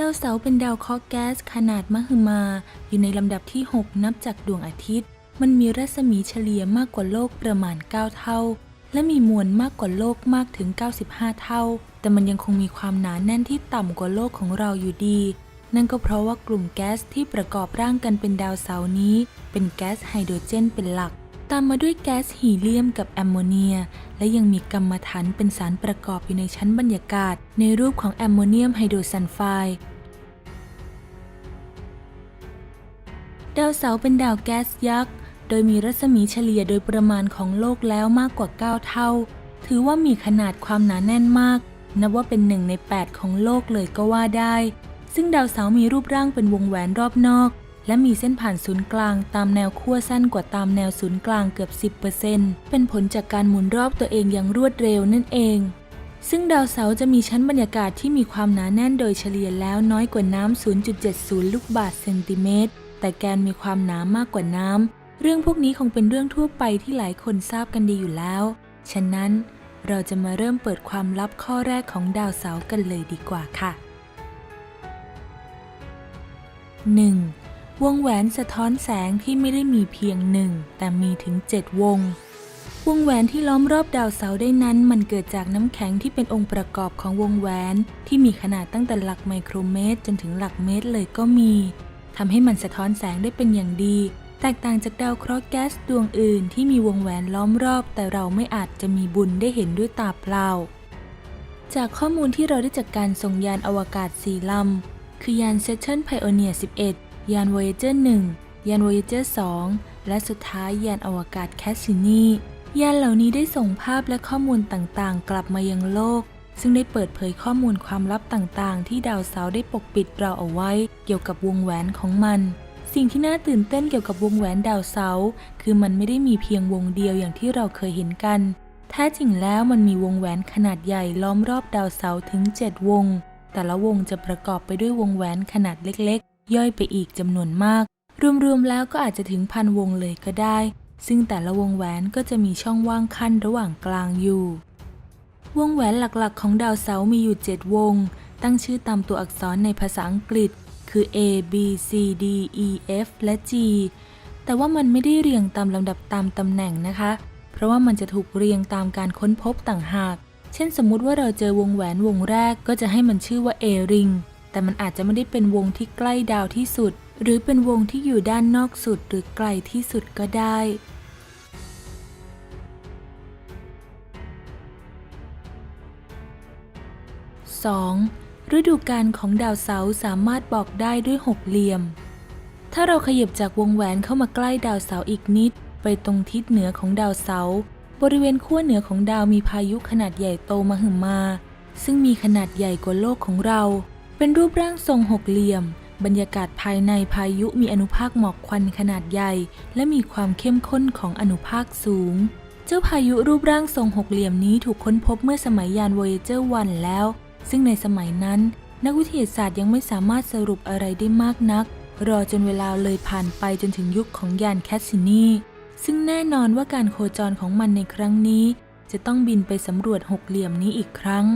ดาวเสาร์เป็นดาวเคราะห์แก๊สขนาดมหึมา อยู่ในลำดับที่ 6 นับจากดวงอาทิตย์ มันมีรัศมีเฉลี่ยมากกว่าโลกประมาณ 9 เท่า และมีมวลมากกว่าโลกมากถึง 95 เท่า แต่มันยังคงมีความหนาแน่นที่ต่ำกว่าโลกของเราอยู่ดี นั่นก็เพราะว่ากลุ่มแก๊สที่ประกอบร่างกันเป็นดาวเสาร์นี้ เป็นแก๊สไฮโดรเจนเป็นหลัก ตามมาด้วยแก๊สฮีเลียมกับแอมโมเนีย และยังมีกัมมันถันเป็นสารประกอบอยู่ในชั้นบรรยากาศ ในรูปของแอมโมเนียมไฮโดรซัลไฟด์ดาวเสาร์เป็นดาวแก๊สยักษ์ โดยมีรัศมีเฉลี่ยโดยประมาณของโลกแล้วมากกว่า 9 เท่า ถือว่ามีขนาดความหนาแน่นมาก นับว่าเป็นหนึ่งใน 8 ของโลกเลยก็ว่าได้ ซึ่งดาวเสาร์มีรูปร่างเป็นวงแหวนรอบนอก และมีเส้นผ่านศูนย์กลางตามแนวขั้วสั้นกว่าตามแนวศูนย์กลางเกือบ 10%เป็นผลจากการหมุนรอบตัวเองอย่างรวดเร็วนั่นเอง ซึ่งดาวเสาร์จะมีชั้นบรรยากาศที่มีความหนาแน่นโดยเฉลี่ยแล้วน้อยกว่าน้ำ 0.70 ลูกบาศก์เซนติเมตร แต่แกนมีความหนามากกว่าน้ำ เรื่องพวกนี้คงเป็นเรื่องทั่วไปที่หลายคนทราบกันดีอยู่แล้ว ฉะนั้นเราจะมาเริ่มเปิดความลับข้อแรกของดาวเสาร์กันเลยดีกว่าค่ะ 1. วงแหวนสะท้อนแสงที่ไม่ได้มีเพียงหนึ่งแต่มีถึง7วง วงแหวนที่ล้อมรอบดาวเสาร์ได้นั้นมันเกิดจากน้ำแข็งที่เป็นองค์ประกอบของวงแหวน ที่มีขนาดตั้งแต่หลักไมโครเมตร จนถึงหลักเมตรเลยก็มีทำให้มันสะท้อนแสงได้เป็นอย่างดี แตกต่างจากดาวเคราะห์แก๊สดวงอื่นที่มีวงแหวนล้อมรอบ แต่เราไม่อาจจะมีบุญได้เห็นด้วยตาเปล่า จากข้อมูลที่เราได้จากการส่งยานอวกาศ4ลำคือยาน Saturn Pioneer 11 ยาน Voyager 1 ยาน Voyager 2 และสุดท้ายยานอวกาศ Cassini ยานเหล่านี้ได้ส่งภาพและข้อมูลต่างๆ กลับมายังโลก ซึ่งได้เปิดเผยข้อมูลความลับต่างๆ ที่ดาวเสาร์ได้ปกปิดเราเอาไว้ เกี่ยวกับวงแหวนของมัน สิ่งที่น่าตื่นเต้นเกี่ยวกับวงแหวนดาวเสาร์คือมันไม่ได้มีเพียงวงเดียวอย่างที่เราเคยเห็นกันแท้จริงแล้วมันมีวงแหวนขนาดใหญ่ล้อมรอบดาวเสาร์ถึง 7 วง แต่ละวงจะประกอบไปด้วยวงแหวนขนาดเล็ก ย่อยไปอีกจำนวนมาก รวมๆแล้วก็อาจจะถึงพันวงเลยก็ได้ ซึ่งแต่ละวงแหวนก็จะมีช่องว่างขั้นระหว่างกลางอยู่ วงแหวนหลักๆ ของดาวเสาร์มีอยู่ 7 วง ตั้งชื่อตามตัวอักษรในภาษาอังกฤษ คือ A B C D E F และ G แต่ว่ามันไม่ได้เรียงตามลำดับตามตำแหน่งนะคะ เพราะว่ามันจะถูกเรียงตามการค้นพบต่างหาก เช่นสมมุติว่าเราเจอวงแหวนวงแรกก็จะให้มันชื่อว่า A ring แต่มันอาจจะไม่ได้เป็นวงที่ใกล้ดาวที่สุด หรือเป็นวงที่อยู่ด้านนอกสุดหรือไกลที่สุดก็ได้ 2. ฤดูกาลของดาวเสาร์สามารถบอกได้ด้วยหกเหลี่ยม ถ้าเราขยับจากวงแหวนเข้ามาใกล้ดาวเสาร์อีกนิด ไปตรงทิศเหนือของดาวเสาร์บริเวณขั้วเหนือของดาวมีพายุขนาดใหญ่โตมหึมา ซึ่งมีขนาดใหญ่กว่าโลกของเรา เป็นรูปร่างทรงหกเหลี่ยม บรรยากาศภายในพายุมีอนุภาคหมอกควันขนาดใหญ่ และมีความเข้มข้นของอนุภาคสูง เจ้าพายุรูปร่างทรงหกเหลี่ยมนี้ถูกค้นพบเมื่อสมัยยาน Voyager 1 แล้ว ซึ่งในสมัยนั้น นักวิทยาศาสตร์ยังไม่สามารถสรุปอะไรได้มากนัก รอจนเวลาเลยผ่านไปจนถึงยุคของยานแคสซินีซึ่งแน่นอนว่าการโคจรของมันในครั้งนี้ จะต้องบินไปสำรวจหกเหลี่ยมนี้อีกครั้ง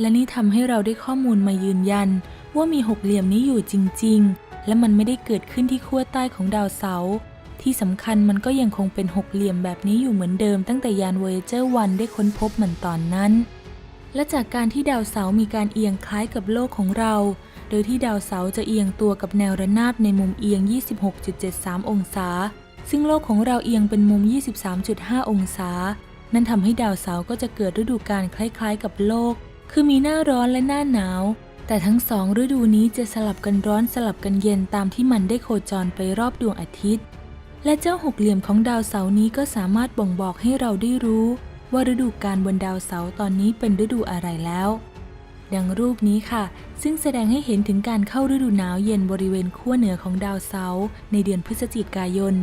และนี่ทำให้เราได้ข้อมูลมายืนยัน ว่ามีหกเหลี่ยมนี้อยู่จริง ๆ และมันไม่ได้เกิดขึ้นที่ขั้วใต้ของดาวเสาร์ที่สำคัญมันก็ยังคงเป็นหกเหลี่ยมแบบนี้อยู่เหมือนเดิมตั้งแต่ยาน Voyager 1 ได้ค้นพบมันตอนนั้น และจากการที่ดาวเสาร์มีการเอียงคล้ายกับโลกของเรา โดยที่ดาวเสาร์จะเอียงตัวกับแนวระนาบในมุมเอียง 26.73 องศา ซึ่งโลกของเราเอียงเป็นมุม 23.5 องศา นั่นทำให้ดาวเสาร์ก็จะเกิดฤดูกาลคล้ายๆ กับโลก คือมีหน้าร้อนและหน้าหนาว แต่ทั้งสองฤดูนี้จะสลับกันร้อนสลับกันเย็นตามที่มันได้โคจรไปรอบดวงอาทิตย์ และเจ้าหกเหลี่ยมของดาวเสาร์นี้ก็สามารถบ่งบอกให้เราได้รู้ ว่าฤดูกาลบนดาวเสาร์ตอนนี้เป็นฤดูอะไรแล้ว ดังรูปนี้ค่ะ ซึ่งแสดงให้เห็นถึงการเข้าฤดูหนาวเย็นบริเวณขั้วเหนือของดาวเสาร์ในเดือนพฤศจิกายน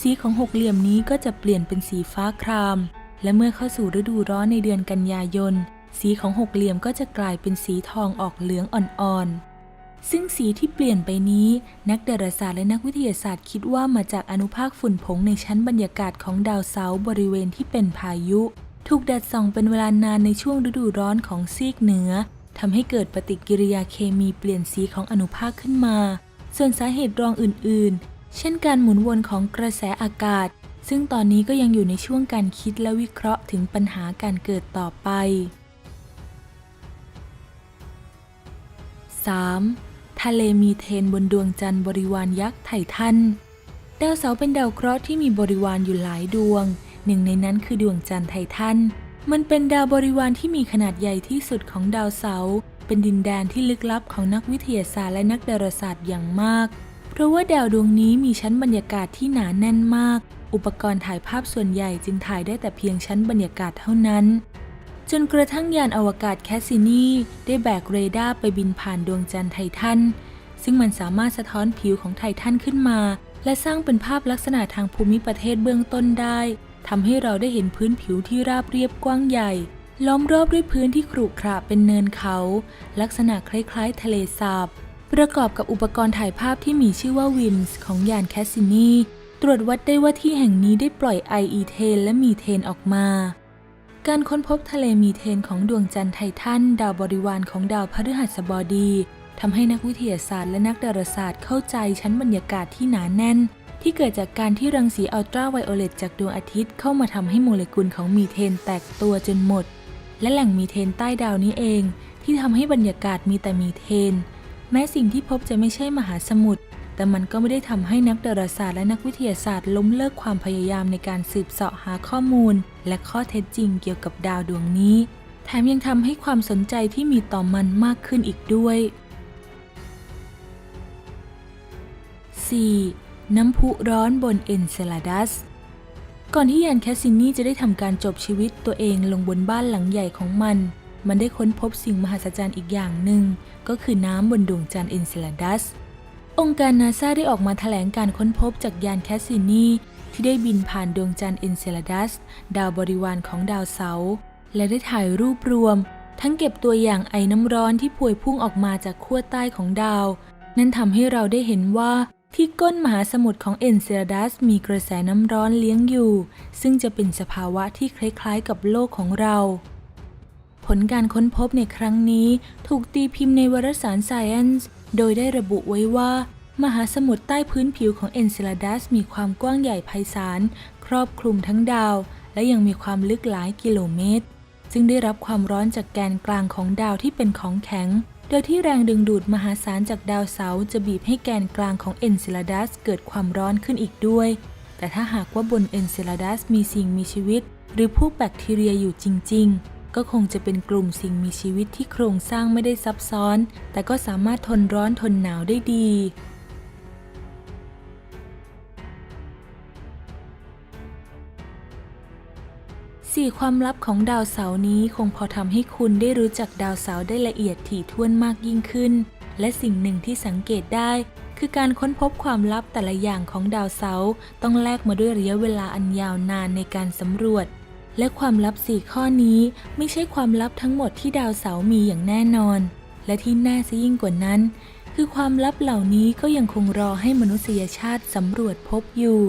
สีของหกเหลี่ยมนี้ก็จะเปลี่ยนเป็นสีฟ้าคราม และเมื่อเข้าสู่ฤดูร้อนในเดือนกันยายน สีของหกเหลี่ยมก็จะกลายเป็นสีทองออกเหลืองอ่อนๆ ซึ่งสีที่เปลี่ยนไปนี้ นักดาราศาสตร์และนักวิทยาศาสตร์คิดว่ามาจากอนุภาคฝุ่นผงในชั้นบรรยากาศของดาวเสาร์บริเวณที่เป็นพายุ ถูกแดดส่องเป็นเวลานานในช่วงฤดูร้อนของซีกเหนือทำให้เกิดปฏิกิริยาเคมีเปลี่ยนสีของอนุภาคขึ้นมา ส่วนสาเหตุรองอื่นๆ เช่นการหมุนวนของกระแสอากาศ ซึ่งตอนนี้ก็ยังอยู่ในช่วงการคิดและวิเคราะห์ถึงปัญหาการเกิดต่อไป 3. ทะเลมีเทนบนดวงจันทร์บริวารยักษ์ไททันดาวเสาร์เป็นดาวเคราะห์ที่มีบริวารอยู่หลายดวง หนึ่งในนั้นคือดวงจันทร์ไททัน มันเป็นดาวบริวารที่มีขนาดใหญ่ที่สุดของดาวเสาร์เป็นดินแดนที่ลึกลับของนักวิทยาศาสตร์และนักดาราศาสตร์อย่างมาก เพราะว่าดาวดวงนี้มีชั้นบรรยากาศที่หนาแน่นมาก อุปกรณ์ถ่ายภาพส่วนใหญ่จึงถ่ายได้แต่เพียงชั้นบรรยากาศเท่านั้น จนกระทั่งยานอวกาศแคสซินีได้แบกเรดาร์ไปบินผ่านดวงจันทร์ไททัน ซึ่งมันสามารถสะท้อนผิวของไททันขึ้นมา และสร้างเป็นภาพลักษณะทางภูมิประเทศเบื้องต้นได้ทำให้เราได้เห็นพื้นผิวที่ราบเรียบกว้างใหญ่ ล้อมรอบด้วยพื้นที่ขรุขระเป็นเนินเขา ลักษณะคล้ายๆ ทะเลสาบ ประกอบกับอุปกรณ์ถ่ายภาพที่มีชื่อว่าวิมส์ของยานแคสซินีตรวจวัดได้ว่าที่แห่งนี้ได้ปล่อยไออีเทนและมีเทนออกมา การค้นพบทะเลมีเทนของดวงจันทร์ไททันดาวบริวารของดาวพฤหัสบดีทำให้นักวิทยาศาสตร์และนักดาราศาสตร์เข้าใจชั้นบรรยากาศที่หนาแน่น ที่เกิดจากการที่รังสีอัลตราไวโอเลตจากดวงอาทิตย์เข้ามาทำให้โมเลกุลของมีเทนแตกตัวจนหมด และแหล่งมีเทนใต้ดาวนี้เอง ที่ทำให้บรรยากาศมีแต่มีเทน แม้สิ่งที่พบจะไม่ใช่มหาสมุทร แต่มันก็ไม่ได้ทำให้นักดาราศาสตร์และนักวิทยาศาสตร์ล้มเลิกความพยายามในการสืบเสาะหาข้อมูล และข้อเท็จจริงเกี่ยวกับดาวดวงนี้ แถมยังทำให้ความสนใจที่มีต่อมันมากขึ้นอีกด้วย 4. น้ำพุร้อนบนเอ็นเซลาดัสก่อนที่ยานแคสซินีจะได้ทำการจบชีวิตตัวเองลงบนบ้านหลังใหญ่ของมัน มันได้ค้นพบสิ่งมหัศจรรย์อีกอย่างหนึ่ง ก็คือน้ำบนดวงจันทร์เอ็นเซลาดัส องค์การนาซาได้ออกมาแถลงการค้นพบจากยานแคสซินีที่ได้บินผ่านดวงจันทร์เอนเซลาดัส ดาวบริวารของดาวเสาร์และได้ถ่ายรูปรวม ทั้งเก็บตัวอย่างไอ้น้ำร้อนที่พวยพุ่งออกมาจากขั้วใต้ของดาว นั่นทำให้เราได้เห็นว่าที่ก้นมหาสมุทรของเอนเซลาดัสมีกระแสน้ำร้อนเลี้ยงอยู่ ซึ่งจะเป็นสภาวะที่คล้ายๆกับโลกของเรา ผลการค้นพบในครั้งนี้ถูกตีพิมพ์ในวารสาร Science โดยได้ระบุไว้ว่า มหาสมุทรใต้พื้นผิวของเอนเซลาดัสมีความกว้างใหญ่ไพศาล ครอบคลุมทั้งดาว และยังมีความลึกหลายกิโลเมตร ซึ่งได้รับความร้อนจากแกนกลางของดาวที่เป็นของแข็ง โดยที่แรงดึงดูดมหาศาลจากดาวเสาร์จะบีบให้แกนกลางของเอนเซลาดัสเกิดความร้อนขึ้นอีกด้วย แต่ถ้าหากว่าบนเอนเซลาดัสมีสิ่งมีชีวิต หรือพวกแบคทีเรียอยู่จริง ๆ ก็คงจะเป็นกลุ่มสิ่งมีชีวิตที่โครงสร้างไม่ได้ซับซ้อน แต่ก็สามารถทนร้อนทนหนาวได้ดี สี่ความลับของดาวเสาร์นี้คงพอทำให้คุณได้รู้จักดาวเสาร์ได้ละเอียดถี่ถ้วนมากยิ่งขึ้น และสิ่งหนึ่งที่สังเกตได้คือการค้นพบความลับแต่ละอย่างของดาวเสาร์ต้องแลกมาด้วยระยะเวลาอันยาวนานในการสำรวจ และความลับสี่ข้อนี้ไม่ใช่ความลับทั้งหมดที่ดาวเสาร์มีอย่างแน่นอน และที่น่าซะยิ่งกว่านั้น คือความลับเหล่านี้ก็ยังคงรอให้มนุษยชาติสำรวจพบอยู่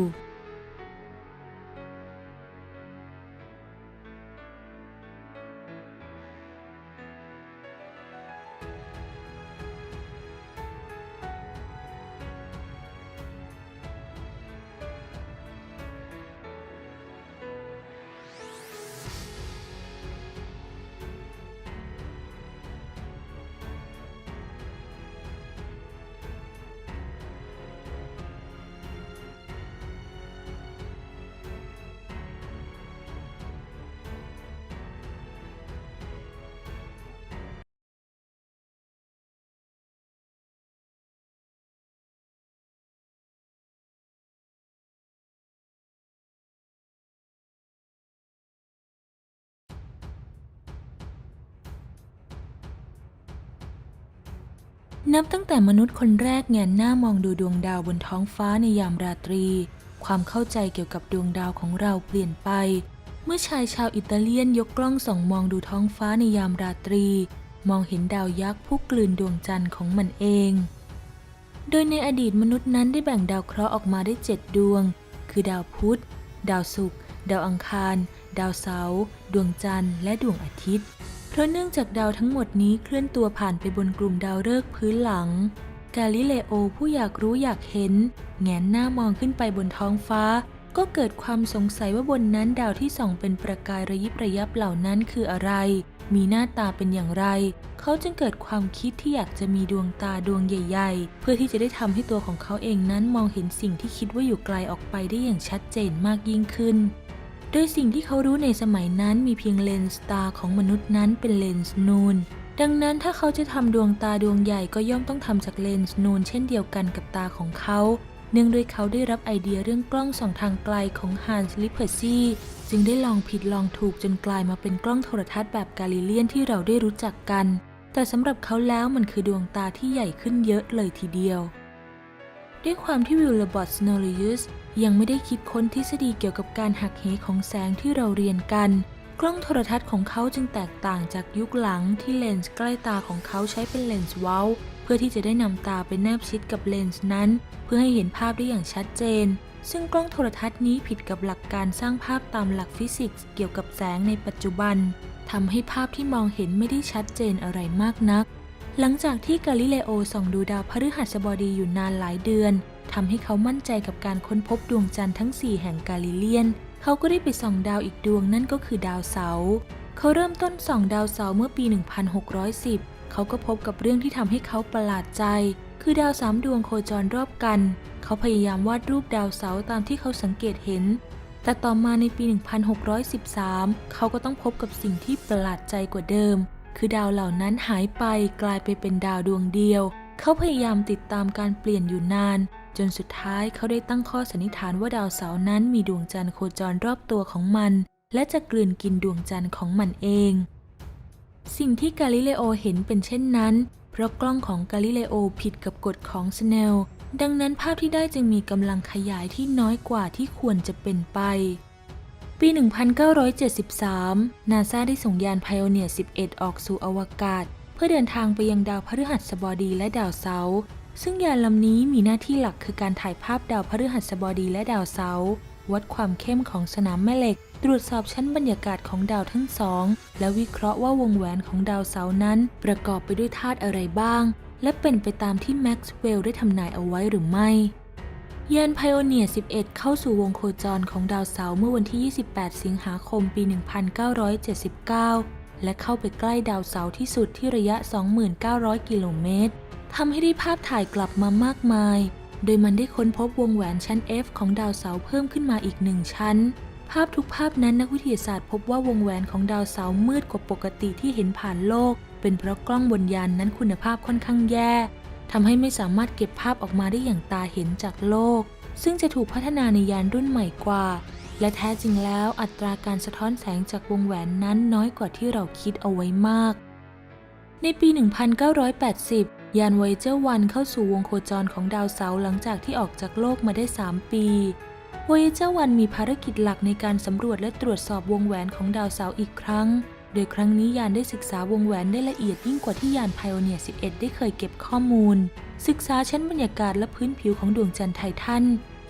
นับตั้งแต่มนุษย์คนแรกแงนหน้ามองดูดวงดาวบนท้องฟ้าในยามราตรี ความเข้าใจเกี่ยวกับดวงดาวของเราเปลี่ยนไป เมื่อชายชาวอิตาเลียนยกกล้องส่องมองดูท้องฟ้าในยามราตรี มองเห็นดาวยักษ์ผู้กลืนดวงจันทร์ของมันเอง โดยในอดีตมนุษย์นั้นได้แบ่งดาวเคราะห์ออกมาได้เจ็ดดวง คือดาวพุธ ดาวศุกร์ ดาวอังคาร ดาวเสาร์ ดวงจันทร์ และดวงอาทิตย์ ราะเนื่องจากดาวทั้งหมดนี้เคลื่อนตัวผ่านไปบนกลุ่มดาวฤกษ์พื้นหลัง กาลิเลโอผู้อยากรู้อยากเห็น แงนหน้ามองขึ้นไปบนท้องฟ้า ก็เกิดความสงสัยว่าบนนั้นดาวที่ส่องเป็นประกายระยิบระยับเหล่านั้นคืออะไร มีหน้าตาเป็นอย่างไร เขาจึงเกิดความคิดที่อยากจะมีดวงตาดวงใหญ่ ๆ เพื่อที่จะได้ทำให้ตัวของเขาเองนั้นมองเห็นสิ่งที่คิดว่าอยู่ไกลออกไปได้อย่างชัดเจนมากยิ่งขึ้น โดยสิ่งที่เขารู้ในสมัยนั้นมีเพียงเลนส์ตาของมนุษย์นั้นเป็นเลนส์นูน ดังนั้นถ้าเขาจะทำดวงตาดวงใหญ่ก็ย่อมต้องทำจากเลนส์นูนเช่นเดียวกันกับตาของเขา เนื่องด้วยเขาได้รับไอเดียเรื่องกล้องส่องทางไกลของฮันส์ลิเพอร์ซีจึงได้ลองผิดลองถูกจนกลายมาเป็นกล้องโทรทัศน์แบบกาลิเลียนที่เราได้รู้จักกัน แต่สำหรับเขาแล้วมันคือดวงตาที่ใหญ่ขึ้นเยอะเลยทีเดียวด้วยความที่วิลเลบอตสโนลิอุส ยังไม่ได้คิดค้นทฤษฎีเกี่ยวกับการหักเหของแสงที่เราเรียนกัน กล้องโทรทัศน์ของเขาจึงแตกต่างจากยุคหลังที่เลนส์ใกล้ตาของเขาใช้เป็นเลนส์เว้า เพื่อที่จะได้นำตาไปแนบชิดกับเลนส์นั้น เพื่อให้เห็นภาพได้อย่างชัดเจน ซึ่งกล้องโทรทัศน์นี้ผิดกับหลักการสร้างภาพตามหลักฟิสิกส์เกี่ยวกับแสงในปัจจุบันทำให้ภาพที่มองเห็นไม่ได้ชัดเจนอะไรมากนัก หลังจากที่กาลิเลโอส่องดูดาวพฤหัสบดีอยู่นานหลายเดือน ทำให้เขามั่นใจกับการค้นพบดวงจันทร์ทั้ง 4 แห่งกาลิเลียน เขาก็ได้ไปส่องดาวอีกดวงนั่นก็คือดาวเสาร์เขาเริ่มต้นส่องดาวเสาร์เมื่อปี 1610 เขาก็พบกับเรื่องที่ทำให้เขาประหลาดใจ คือดาวสามดวงโคจรรอบกัน เขาพยายามวาดรูปดาวเสาร์ตามที่เขาสังเกตเห็น แต่ต่อมาในปี 1613 เขาก็ต้องพบกับสิ่งที่ประหลาดใจกว่าเดิม คือดาวเหล่านั้นหายไปกลายไปเป็นดาวดวงเดียว เขาพยายามติดตามการเปลี่ยนอยู่นาน จนสุดท้ายเขาได้ตั้งข้อสันนิษฐานว่าดาวเสาร์นั้นมีดวงจันทร์โคจรรอบตัวของมัน และจะกลืนกินดวงจันทร์ของมันเอง สิ่งที่กาลิเลโอเห็นเป็นเช่นนั้น เพราะกล้องของกาลิเลโอผิดกับกฎของสเนลดังนั้นภาพที่ได้จึงมีกำลังขยายที่น้อยกว่าที่ควรจะเป็นไป ปี 1973 นาซาได้ส่งยานไพโอเนียร์11 ออกสู่อวกาศ เพื่อเดินทางไปยังดาวพฤหัสบดีและดาวเสาร์ ซึ่งยานลำนี้มีหน้าที่หลักคือการถ่ายภาพดาวพฤหัสบดีและดาวเสาร์วัดความเข้มของสนามแม่เหล็ก ตรวจสอบชั้นบรรยากาศของดาวทั้งสอง และวิเคราะห์ว่าวงแหวนของดาวเสาร์นั้น ประกอบไปด้วยธาตุอะไรบ้าง และเป็นไปตามที่แม็กซ์เวลล์ได้ทำนายเอาไว้หรือไม่ยานไพโอเนียร์11 เข้าสู่วงโคจรของดาวเสาร์เมื่อวันที่ 28 สิงหาคม ปี 1979 และเข้าไปใกล้ดาวเสาร์ที่สุดที่ระยะ 2,900 กิโลเมตร ทำให้ได้ภาพถ่ายกลับมามากมาย โดยมันได้ค้นพบวงแหวนชั้น F ของดาวเสาร์เพิ่มขึ้นมาอีกหนึ่งชั้น ภาพทุกภาพนั้นนักวิทยาศาสตร์พบว่าวงแหวนของดาวเสาร์มืดกว่าปกติที่เห็นผ่านโลก เป็นเพราะกล้องบนยานนั้นคุณภาพค่อนข้างแย่ทำให้ไม่สามารถเก็บภาพออกมาได้อย่างตาเห็นจากโลก ซึ่งจะถูกพัฒนาในยานรุ่นใหม่กว่า และแท้จริงแล้วอัตราการสะท้อนแสงจากวงแหวนนั้นน้อยกว่าที่เราคิดเอาไว้มาก ในปี 1980 ยาน Voyager 1เข้าสู่วงโคจรของดาวเสาร์หลังจากที่ออกจากโลกมาได้ 3 ปี Voyager 1มีภารกิจหลักในการสำรวจและตรวจสอบวงแหวนของดาวเสาร์อีกครั้ง โดยครั้งนี้ยานได้ศึกษาวงแหวนได้ละเอียดยิ่งกว่าที่ยาน Pioneer 11 ได้เคยเก็บข้อมูล ศึกษาชั้นบรรยากาศและพื้นผิวของดวงจันทร์ไททัน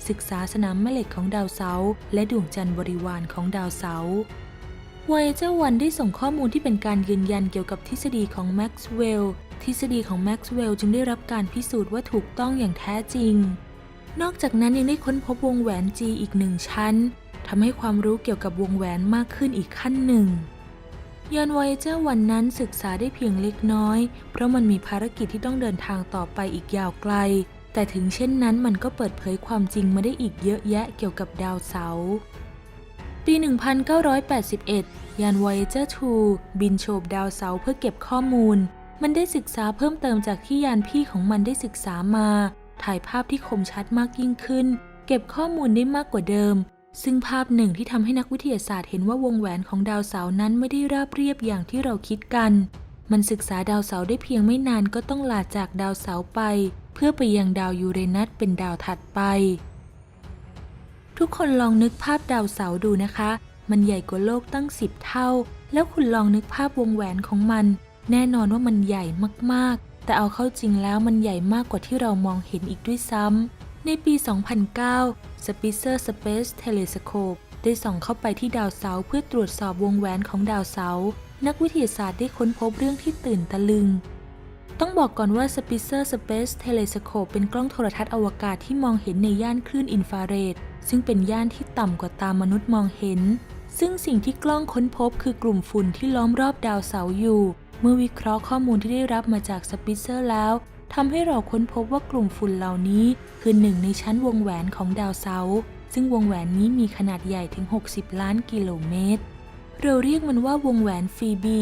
ศึกษาสนามแม่เหล็กของดาวเสาร์และดวงจันทร์บริวารของดาวเสาร์ Voyager 1ได้ส่งข้อมูลที่เป็นการยืนยันเกี่ยวกับทฤษฎีของแม็กซ์เวลล์ ทฤษฎีของแม็กซ์เวลล์จึงได้รับการพิสูจน์ว่าถูกต้องอย่างแท้จริง นอกจากนั้นยังได้ค้นพบวงแหวน G อีกหนึ่งชั้นทำให้ความรู้เกี่ยวกับวงแหวนมากขึ้นอีกขั้นหนึ่งยาน Voyager วันนั้นศึกษาได้เพียงเล็กน้อย เพราะมันมีภารกิจที่ต้องเดินทางต่อไปอีกยาวไกล แต่ถึงเช่นนั้นมันก็เปิดเผยความจริงมาได้อีกเยอะแยะเกี่ยวกับดาวเสาร์ปี 1981 ยาน Voyager 2บินโฉบดาวเสาร์เพื่อเก็บข้อมูล มันได้ศึกษาเพิ่มเติมจากที่ยานพี่ของมันได้ศึกษามา ถ่ายภาพที่คมชัดมากยิ่งขึ้น เก็บข้อมูลได้มากกว่าเดิม ซึ่งภาพหนึ่งที่ทำให้นักวิทยาศาสตร์เห็นว่าวงแหวนของดาวเสาร์นั้นไม่ได้ราบเรียบอย่างที่เราคิดกัน มันศึกษาดาวเสาร์ได้เพียงไม่นานก็ต้องลาจากดาวเสาร์ไป เพื่อไปยังดาวยูเรนัสเป็นดาวถัดไป ทุกคนลองนึกภาพดาวเสาร์ดูนะคะ มันใหญ่กว่าโลกตั้ง10เท่า แล้วคุณลองนึกภาพวงแหวนของมัน แน่นอนว่ามันใหญ่มากๆ แต่เอาเข้าจริงแล้วมันใหญ่มากกว่าที่เรามองเห็นอีกด้วยซ้ำ ในปี 2009 Spitzer Space Telescope ได้ส่องเข้าไปที่ดาวเสาร์เพื่อตรวจสอบวงแหวนของดาวเสาร์นักวิทยาศาสตร์ได้ค้นพบเรื่องที่ตื่นตะลึง ต้องบอกก่อนว่า Spitzer Space Telescope เป็นกล้องโทรทัศน์อวกาศที่มองเห็นในย่านคลื่นอินฟราเรด ซึ่งเป็นย่านที่ต่ำกว่าตามนุษย์มองเห็น ซึ่งสิ่งที่กล้องค้นพบคือกลุ่มฝุ่นที่ล้อมรอบดาวเสาร์อยู่ เมื่อวิเคราะห์ข้อมูลที่ได้รับมาจาก Spitzer แล้วทำให้เราค้นพบว่ากลุ่มฝุ่นเหล่านี้คือหนึ่งในชั้นวงแหวนของดาวเสาร์ซึ่งวงแหวนนี้มีขนาดใหญ่ถึง 60 ล้านกิโลเมตร เราเรียกมันว่าวงแหวนฟีบี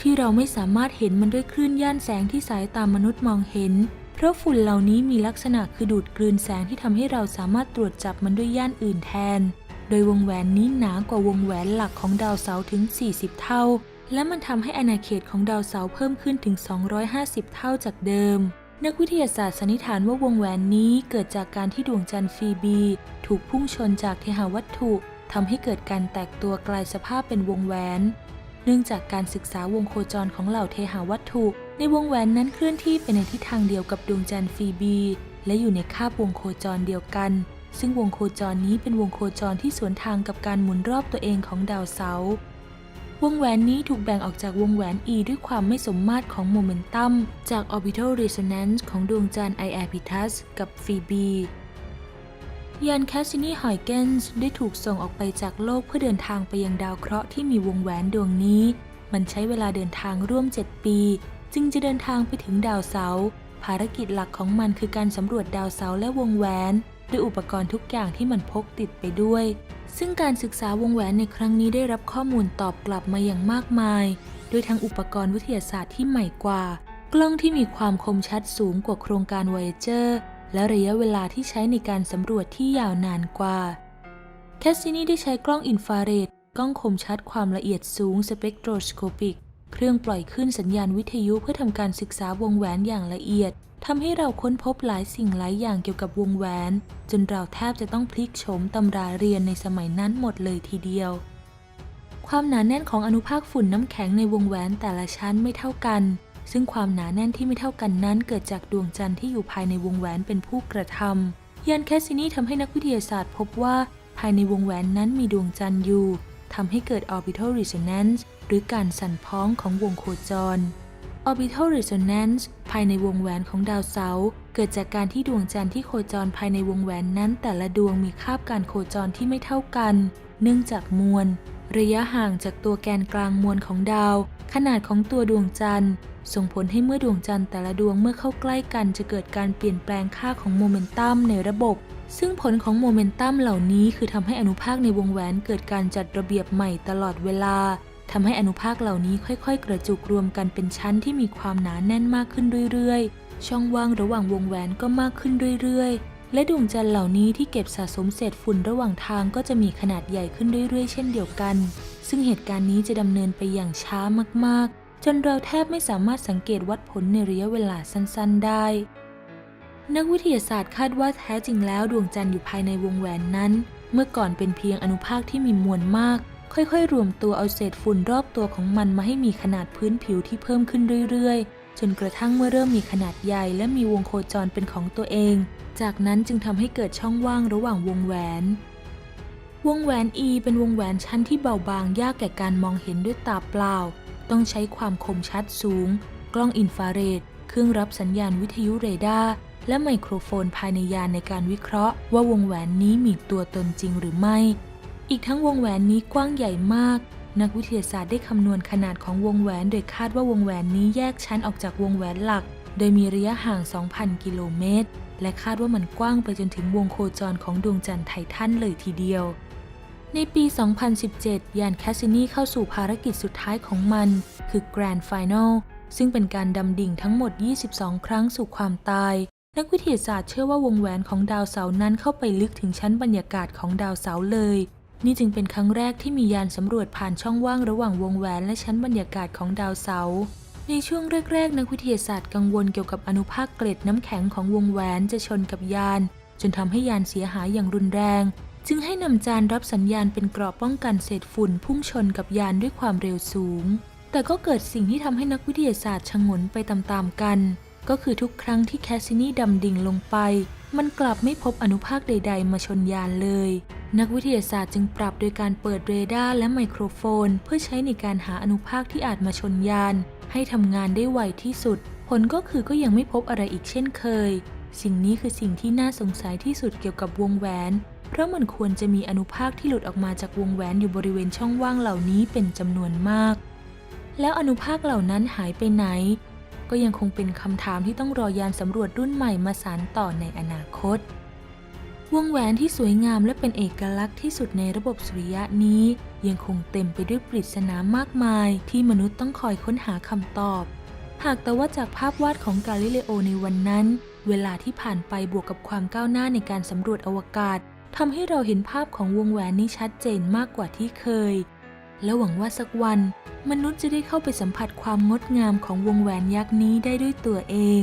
ที่เราไม่สามารถเห็นมันด้วยคลื่นย่านแสงที่สายตามนุษย์มองเห็น เพราะฝุ่นเหล่านี้มีลักษณะคือดูดกลืนแสงที่ทำให้เราสามารถตรวจจับมันด้วยย่านอื่นแทน โดยวงแหวนนี้หนากว่าวงแหวนหลักของดาวเสาร์ถึง 40 เท่า และมันทำให้อาณาเขตของดาวเสาร์เพิ่มขึ้นถึง 250 เท่าจากเดิม นักวิทยาศาสตร์สันนิษฐานว่าวงแหวนนี้เกิดจากการที่ดวงจันทร์ฟีบี ถูกพุ่งชนจากเทหวัตถุทำให้เกิดการแตกตัวกลายสภาพเป็นวงแหวน เนื่องจากการศึกษาวงโคจรของเหล่าเทหาวัตถุ ในวงแหวนนั้นเคลื่อนที่ไปในทิศทางเดียวกับดวงจันทร์ฟีบี และอยู่ในคาบวงโคจรเดียวกัน ซึ่งวงโคจรนี้เป็นวงโคจรที่สวนทางกับการหมุนรอบตัวเองของดาวเสาร์ วงแหวนนี้ถูกแบ่งออกจากวงแหวน E ด้วยความไม่สมมาตรของโมเมนตัมจาก orbital resonance ของดวงจันทร์ Iapetus กับฟีบียานแคสซินีหอยเกนส์ได้ถูกส่งออกไปจากโลกเพื่อเดินทางไปยังดาวเคราะห์ที่มีวงแหวนดวงนี้ มันใช้เวลาเดินทางร่วม 7 ปี จึงจะเดินทางไปถึงดาวเสาร์ภารกิจหลักของมันคือการสำรวจดาวเสาร์และวงแหวน ด้วยอุปกรณ์ทุกอย่างที่มันพกติดไปด้วย ซึ่งการศึกษาวงแหวนในครั้งนี้ได้รับข้อมูลตอบกลับมาอย่างมากมาย โดยทั้งอุปกรณ์วิทยาศาสตร์ที่ใหม่กว่า กล้องที่มีความคมชัดสูงกว่าโครงการ Voyager และระยะเวลาที่ใช้ในการสำรวจที่ยาวนานกว่า แคสซินีได้ใช้กล้องอินฟราเรด กล้องคมชัดความละเอียดสูงสเปกโทรสโคปิก เครื่องปล่อยขึ้นสัญญาณวิทยุเพื่อทำการศึกษาวงแหวนอย่างละเอียด ทำให้เราค้นพบหลายสิ่งหลายอย่างเกี่ยวกับวงแหวน จนเราแทบจะต้องพลิกโฉมตำราเรียนในสมัยนั้นหมดเลยทีเดียว ความหนาแน่นของอนุภาคฝุ่นน้ำแข็งในวงแหวนแต่ละชั้นไม่เท่ากัน ซึ่งความหนาแน่นที่ไม่เท่ากันนั้นเกิดจากดวงจันทร์ที่อยู่ภายในวงแหวนเป็นผู้กระทำยานแคสซินีทำให้นักวิทยาศาสตร์พบว่าภายในวงแหวนนั้นมีดวงจันทร์อยู่ทำให้เกิด orbital resonance หรือการสั่นพ้องของวงโคจร orbital resonance ภายในวงแหวนของดาวเสาร์เกิดจากการที่ดวงจันทร์ที่โคจรภายในวงแหวนนั้น แต่ละดวงมีคาบการโคจรที่ไม่เท่ากัน เนื่องจากมวล ระยะห่างจากตัวแกนกลางมวลของดาว ขนาดของตัวดวงจันทร์ ส่งผลให้เมื่อดวงจันทร์แต่ละดวงเมื่อเข้าใกล้กันจะเกิดการเปลี่ยนแปลงค่าของโมเมนตัมในระบบ ซึ่งผลของโมเมนตัมเหล่านี้คือทำให้อนุภาคในวงแหวนเกิดการจัดระเบียบใหม่ตลอดเวลา ทำให้อนุภาคเหล่านี้ค่อยๆ กระจุกรวมกันเป็นชั้นที่มีความหนาแน่นมากขึ้นเรื่อยๆ ช่องว่างระหว่างวงแหวนก็มากขึ้นเรื่อยๆ และดวงจันทร์เหล่านี้ที่เก็บสะสมเศษฝุ่นระหว่างทางก็จะมีขนาดใหญ่ขึ้นเรื่อยๆ เช่นเดียวกัน ซึ่งเหตุการณ์นี้จะดำเนินไปอย่างช้ามากๆ จนเราแทบไม่สามารถสังเกตวัดผลในระยะเวลาสั้นๆ ได้ นักวิทยาศาสตร์คาดว่าแท้จริงแล้วดวงจันทร์อยู่ภายในวงแหวนนั้น เมื่อก่อนเป็นเพียงอนุภาคที่มีมวลมาก ค่อยๆ รวมตัวเอาเศษฝุ่นรอบตัวของมันมาให้มีขนาดพื้นผิวที่เพิ่มขึ้นเรื่อยๆ จนกระทั่งเมื่อเริ่มมีขนาดใหญ่และมีวงโคจรเป็นของตัวเอง จากนั้นจึงทำให้เกิดช่องว่างระหว่างวงแหวน วงแหวน E เป็นวงแหวนชั้นที่เบาบางยากแก่การมองเห็นด้วยตาเปล่า ต้องใช้ความคมชัดสูง กล้องอินฟราเรด เครื่องรับสัญญาณวิทยุเรดาร์และไมโครโฟนภายในยานในการวิเคราะห์ ว่าวงแหวนนี้มีตัวตนจริงหรือไม่ อีกทั้งวงแหวนนี้กว้างใหญ่มาก นักวิทยาศาสตร์ได้คำนวณขนาดของวงแหวน โดยคาดว่าวงแหวนนี้แยกชั้นออกจากวงแหวนหลัก โดยมีระยะห่าง 2,000 กิโลเมตร และคาดว่ามันกว้างไปจนถึงวงโคจรของดวงจันทร์ไททันเลยทีเดียว ในปี 2017 ยานแคสซินีเข้าสู่ภารกิจสุดท้ายของมัน คือ Grand Final ซึ่งเป็นการดำดิ่งทั้งหมด 22 ครั้งสู่ความตาย นักวิทยาศาสตร์เชื่อว่าวงแหวนของดาวเสาร์นั้นเข้าไปลึกถึงชั้นบรรยากาศของดาวเสาร์เลย นี่จึงเป็นครั้งแรกที่มียานสำรวจผ่านช่องว่างระหว่างวงแหวนและชั้นบรรยากาศของดาวเสาร์ในช่วงแรกๆ นักวิทยาศาสตร์กังวลเกี่ยวกับอนุภาคเกล็ดน้ำแข็งของวงแหวนจะชนกับยาน จนทำให้ยานเสียหายอย่างรุนแรง จึงให้นำจานรับสัญญาณเป็นเกราะป้องกันเศษฝุ่นพุ่งชนกับยานด้วยความเร็วสูง แต่ก็เกิดสิ่งที่ทำให้นักวิทยาศาสตร์ชะงนไปตามๆกัน ก็คือทุกครั้งที่แคสซินีดำดิ่งลงไป มันกลับไม่พบอนุภาคใด ๆ มาชนยานเลย นักวิทยาศาสตร์จึงปรับโดยการเปิดเรดาร์และไมโครโฟน เพื่อใช้ในการหาอนุภาคที่อาจมาชนยาน ให้ทำงานได้ไวที่สุด ผลก็คือก็ยังไม่พบอะไรอีกเช่นเคย สิ่งนี้คือสิ่งที่น่าสงสัยที่สุดเกี่ยวกับวงแหวน เพราะมันควรจะมีอนุภาคที่หลุดออกมาจากวงแหวนอยู่บริเวณช่องว่างเหล่านี้เป็นจำนวนมาก แล้วอนุภาคเหล่านั้นหายไปไหน ก็ยังคงเป็นคำถามที่ต้องรอยานสำรวจรุ่นใหม่มาสานต่อในอนาคต วงแหวนที่สวยงามและเป็นเอกลักษณ์ที่สุดในระบบสุริยะนี้ ยังคงเต็มไปด้วยปริศนามากมาย ที่มนุษย์ต้องคอยค้นหาคำตอบ หากแต่ว่าจากภาพวาดของกาลิเลโอในวันนั้น เวลาที่ผ่านไปบวกกับความก้าวหน้าในการสำรวจอวกาศทำให้เราเห็นภาพของวงแหวนนี้ชัดเจนมากกว่าที่เคย และหวังว่าสักวัน มนุษย์จะได้เข้าไปสัมผัสความงดงามของวงแหวนยักษ์นี้ได้ด้วยตัวเอง